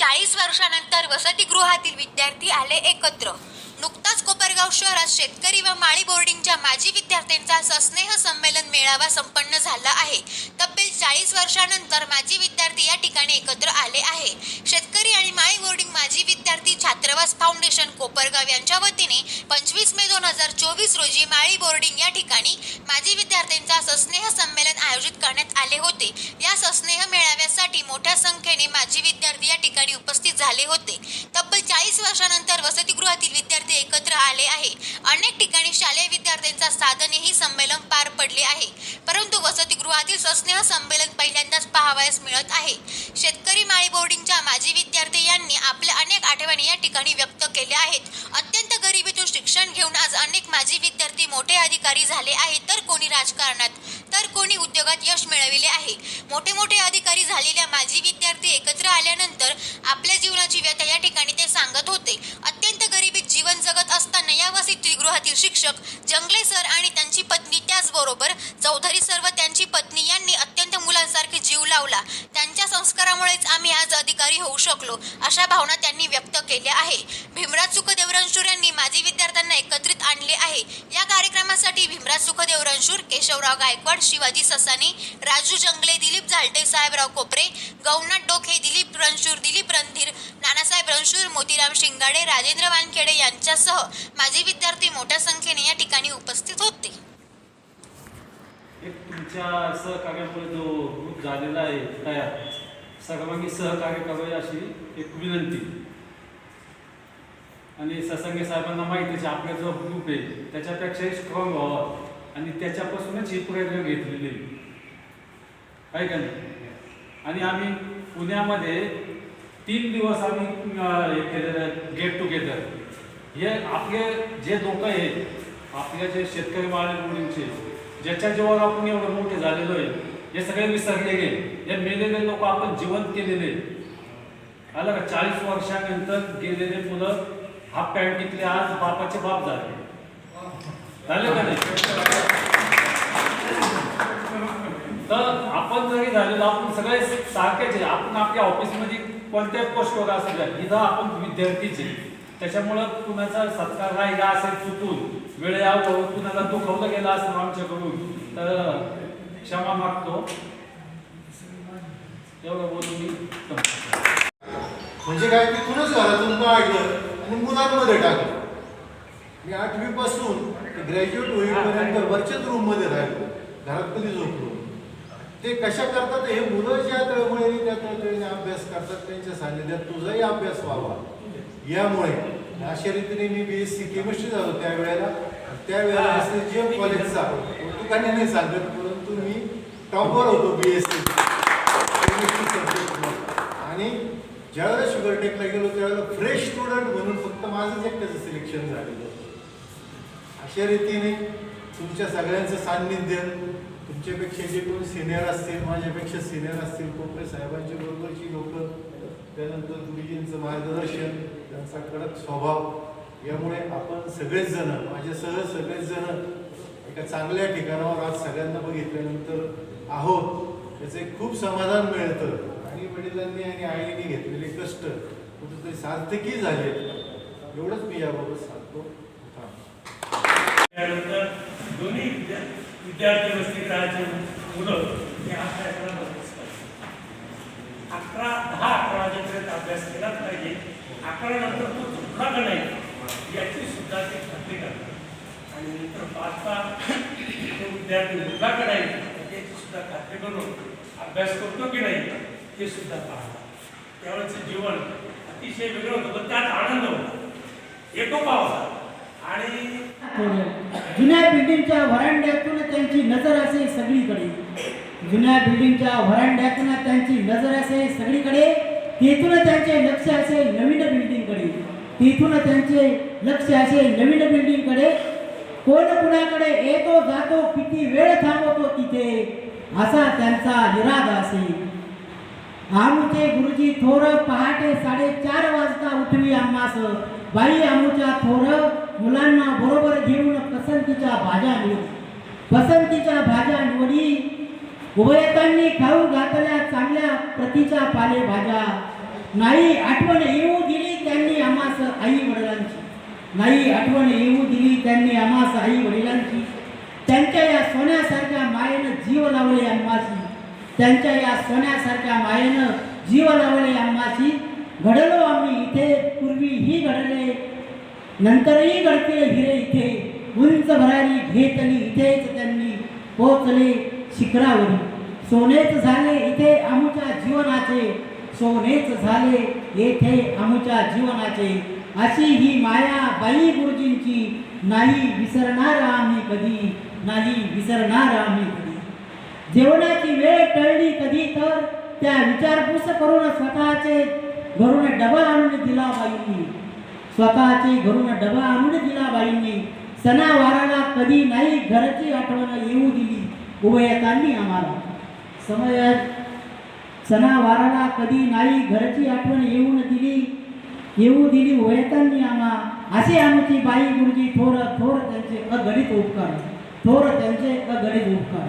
चाळीस वर्षानंतर वसतिगृहातील विद्यार्थी आले एकत्र. नुकताच कोपरगाव शहरात शेतकरी व माळी बोर्डिंगच्या माजी विद्यार्थ्यांचा सस्नेह संमेलन मेळावा संपन्न झाला आहे. तब्बल चाळीस वर्षानंतर माजी विद्यार्थी या ठिकाणी एकत्र आले आहे. शेतकरी आणि माळी बोर्डिंग माजी विद्यार्थी छात्रवास फाउंडेशन कोपरगाव यांच्या वतीने पंचवीस मे दोन हजार चोवीस रोजी माळी बोर्डिंग या ठिकाणी माजी विद्यार्थ्यांचा सस्नेह संमेलन आयोजित करण्यात आले होते. या सस्नेह मेळाव्यासाठी मोठ्या संख्येने माजी विद्यार्थी या ठिकाणी उपस्थित झाले होते. तब्बल चाळीस वर्षानंतर वसतिगृहातील विद्यार्थी एकत्र आले आहे. अनेक ठिकाणी शालेय विद्यार्थ्यांचा साधनेही संमेलन पार पडले आहे. परंतु वसतिगृहातील सस्नेह संमेलन पहिल्यांदाच पाहावयास मिळत आहे. शेतकरी माळी बोर्डिंगच्या माजी विद्यार्थी यांनी आपल्या अनेक आठवणी या ठिकाणी व्यक्त केल्या आहेत. अत्यंत गरिबीतून शिक्षण घेऊन आज अनेक माजी विद्यार्थी मोठे अधिकारी झाले आहेत. तर कोणी राजकारणात तर कोणी उद्योगात यश मिळविले आहे. मोठे मोठे अधिकारी झालेल्या माजी विद्यार्थी एकत्र आल्यानंतर आपल्या जीवनाची व्यथा या ठिकाणी ते सांगत होते. अत्यंत जीवन जगत असताना या वसतिगृहातील शिक्षक जंगले सर आणि त्यांची पत्नी त्याचबरोबर चौधरी सर व त्यांची पत्नी यांनी अत्यंत मुलांसारखे जीव लावला. त्यांच्या संस्कारामुळेच आम्ही आज अधिकारी होऊ शकलो अशा भावना त्यांनी व्यक्त केल्या आहे. भीमराज सुखदेवरांशूर यांनी माजी विद्यार्थ्यांना एकत्रित यासाठी भीमराज सुखदेव रणशूर केशवराव गायकवाड शिवाजी ससानी राजू जंगले दिलीप झालटे साहेबराव कोपरे गौनाथ डोके दिलीप रणशूर दिलीप रणधीर नानासाहेब रणशूर मोतीराम शिंगाडे राजेंद्र वानखेडे यांच्यासह माजी विद्यार्थी मोठ्या संख्येने या ठिकाणी उपस्थित होते. एक तुमच्या सहकार्यामुळे जो ग्रुप झालेला आहे तयार सर्वांनी सहकार्य करावे अशी एक विनंती. आणि ससंगे साहेबांना माहितीच आहे आपला जो ग्रुप आहे त्याच्यापेक्षाही स्ट्रॉंग व्हावा आणि त्याच्यापासूनच ही प्रेरणा घेतलेली आहे. का नाही? आणि आम्ही पुण्यामध्ये तीन दिवस आम्ही हे केलेलं गेट टुगेदर हे आपले जे लोक आहेत आपल्या जे शेतकरी माळे मुलींचे ज्याच्या जीवावर आपण एवढं मोठे झालेलो आहे हे सगळे विसरले गेले. हे मेलेले लोक आपण जिवंत केलेले आलं का? चाळीस वर्षानंतर गेलेले मुलं हाफ पॅन्ट घेतले आज बापाचे बाप झाले. झाले का नाही? तर आपण जरी झालेलो आपण सगळे सारखेच आहे. आपण आपल्या ऑफिसमध्ये कोणत्या पोस्टवर असू द्या इथं आपण विद्यार्थीचे त्याच्यामुळं कुणाचा सत्कार राहिला असेल चुकून. वेळेवर कुणाला दुखवलं गेलं असेल आमच्याकडून तर क्षमा मागतो. एवढं बोलून मी म्हणजे काय तिथूनच घरातून काढलं आणि मुलांमध्ये टाकलं. मी आठवी पासून ग्रॅज्युएट होईपर्यंत वरच्याच रूममध्ये राहिलो. घरात कधी झोपलो. ते कशा करतात हे मुलं ज्या तळमळीने त्या तळमळीने अभ्यास करतात त्यांच्या सानिध्यात तुझाही अभ्यास व्हावा. यामुळे अशा रीतीने मी बी एस सी केमिस्ट्री झालो त्यावेळेला. त्यावेळेला एस जी कॉलेजचा कौतुकाने नाही सांगत परंतु मी टॉपर होतो B S C chemistry subject आणि ज्यावेळेला शुगर टेकला गेलो त्यावेळेला फ्रेश स्टुडंट म्हणून फक्त माझंच एकट्याचं सिलेक्शन झालेलं होतं. अशा रीतीने तुमच्या सगळ्यांचं सान्निध्य तुमच्यापेक्षा जे कोणी सिनियर असतील माझ्यापेक्षा सिनियर असतील कोपरे साहेबांची बरोबरची लोक त्यानंतर गुरुजींचं मार्गदर्शन त्यांचा कडक स्वभाव. यामुळे आपण सगळेच जण माझ्यासह सगळेच जण एका चांगल्या ठिकाणावर आज सगळ्यांना बघितल्यानंतर आहोत. याचं एक खूप समाधान मिळतं. आणि वडिलांनी आणि आईने घेतलेले कष्ट कुठेतरी सार्थकी झाले. एवढंच मी याबाबत सांगतो. त्यानंतर दोन्ही विद्या- विद्यार्थी वसतिगृहाचे मुलं हे अभ्यासाला बसतात अकरा दहा अकरा वाजेपर्यंत अभ्यास केलाच पाहिजे अकरा नंतर तो चुकला का नाही याची सुद्धा ते खात्री करतात. आणि नंतर पाचचा तो विद्यार्थी मुलगा का नाही याची सुद्धा खात्री करून अभ्यास करतो की नाही ते सुद्धा पाहतात त्यावेळेचं जीवन अतिशय वेगळं होतं पण त्यात आनंद होता. एकोपा होता आणि जुन्या बिल्डिंगच्या व्हरांड्यातून त्यांची नजर असे सगळीकडे. जुन्या बिल्डिंगच्या व्हरांड्यातून त्यांची नजर असे सगळीकडे. तेथून त्यांचे लक्ष असे नवीन बिल्डिंगकडे तेथून त्यांचे लक्ष असे नवीन बिल्डिंगकडे कोण कुणाकडे येतो जातो किती वेळ थांबवतो तिथे असा त्यांचा निराग असे आमचे गुरुजी थोर पहाटे साडेचार वाजता उठवी आम्हास. बाई आमच्या थोर मुलांना बरोबर घेऊन पसंतीच्या भाज्या निवडी पसंतीच्या भाज्या निवडी उभयतांनी खाऊ घातल्या चांगल्या प्रतीच्या पालेभाज्या. नाही आठवण येऊ दिली त्यांनी आम्हास आई वडिलांची. नाही आठवण येऊ दिली त्यांनी आम्हास आई वडिलांची. त्यांच्या या सोन्यासारख्या मायेनं जीव लावले आम्हाशी. त्यांच्या या सोन्यासारख्या मायेनं जीव लावले आम्हाशी. घडलो आम्ही इथे पूर्वीही घडले नंतरही घडतील हिरे इथे. उंच भरारी घेतली इथेच त्यांनी पोचले शिखरावर. सोनेच झाले इथे आमच्या जीवनाचे सोनेच झाले येथे आमच्या जीवनाचे. अशी ही माया बाई गुरुजींची नाही विसरणार आम्ही कधी नाही विसरणार आम्ही कधी. जेवणाची वेळ टळली कधी तर त्या विचारपूस करून स्वतःचे घरून डबा आणून दिला बाईंनी. स्वतःचे घरून डबा आणून दिला बाईंनी. सणावाराला कधी नाही घरची आठवण येऊ दिली. उभयतांनी आम्हाला. समय सणावाराला कधी नाही घरची आठवण येऊन दिली. येऊ दिली उभयतांनी आम्हा. असे आमची बाई गुरुजी थोर थोर त्यांचे अगणित उपकार. थोर त्यांचे अगणित उपकार.